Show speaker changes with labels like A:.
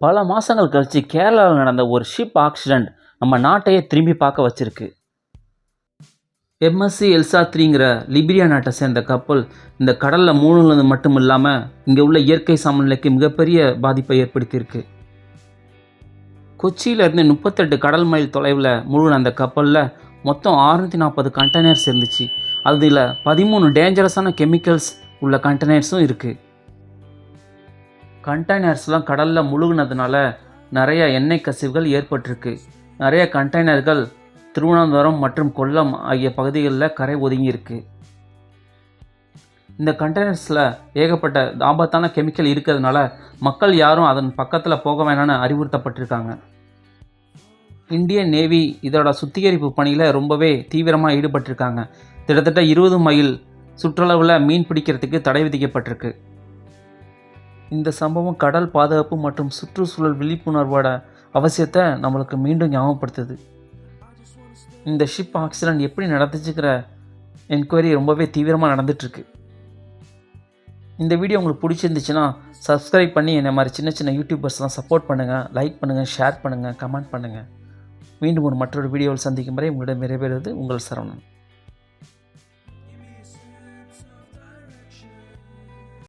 A: பல மாதங்கள் கழித்து கேரளாவில் நடந்த ஒரு ஷிப் ஆக்சிடெண்ட் நம்ம நாட்டையே திரும்பி பார்க்க வச்சிருக்கு. எம்எஸ்சி எல்சா த்ரீங்கிற லிபிரியா நாட்டை சேர்ந்த கப்பல் இந்த கடலில் மூழ்கினது மட்டும் இல்லாமல் இங்கே உள்ள இயற்கை சமநிலைக்கு மிகப்பெரிய பாதிப்பை ஏற்படுத்தியிருக்கு. கொச்சியிலேருந்து முப்பத்தெட்டு கடல் மைல் தொலைவில் மூழ்கின அந்த கப்பலில் மொத்தம் 640 நாற்பது கண்டெய்னர்ஸ் இருந்துச்சு. அதில் பதிமூணு டேஞ்சரஸான கெமிக்கல்ஸ் உள்ள கண்டெய்னர்ஸும் இருக்குது கண்டெய்னர்ஸ்லாம் கடலில் முழுகினதுனால நிறைய எண்ணெய் கசிவுகள் ஏற்பட்டிருக்கு. நிறைய கண்டெய்னர்கள் திருவனந்தபுரம் மற்றும் கொல்லம் ஆகிய பகுதிகளில் கரை ஒதுங்கியிருக்கு. இந்த கண்டெய்னர்ஸில் ஏகப்பட்ட ஆபத்தான கெமிக்கல் இருக்கிறதுனால மக்கள் யாரும் அதன் பக்கத்தில் போக வேணாம்னு அறிவுறுத்தப்பட்டிருக்காங்க. இந்தியன் நேவி இதோட சுத்திகரிப்பு பணியில் ரொம்பவே தீவிரமாக ஈடுபட்டிருக்காங்க. கிட்டத்தட்ட இருபது மைல் சுற்றளவில் மீன் பிடிக்கிறதுக்கு தடை விதிக்கப்பட்டிருக்கு. இந்த சம்பவம் கடல் பாதுகாப்பு மற்றும் சுற்றுச்சூழல் விழிப்புணர்வோட அவசியத்தை நம்மளுக்கு மீண்டும் ஞாபகப்படுத்துது. இந்த ஷிப் ஆக்சிடென்ட் எப்படி நடந்துச்சுக்கிற என்கொயரி ரொம்பவே தீவிரமாக நடந்துட்டுருக்கு. இந்த வீடியோ உங்களுக்கு பிடிச்சிருந்துச்சுன்னா சப்ஸ்கிரைப் பண்ணி என்னை மாதிரி சின்ன சின்ன யூடியூபர்ஸ்லாம் சப்போர்ட் பண்ணுங்கள் லைக் பண்ணுங்கள் ஷேர் பண்ணுங்கள் கமெண்ட் பண்ணுங்கள் மீண்டும் ஒரு மற்றொரு வீடியோவில் சந்திக்கும் வரை உங்களிடம் நிறைவேறுவது உங்கள் சரவணன்.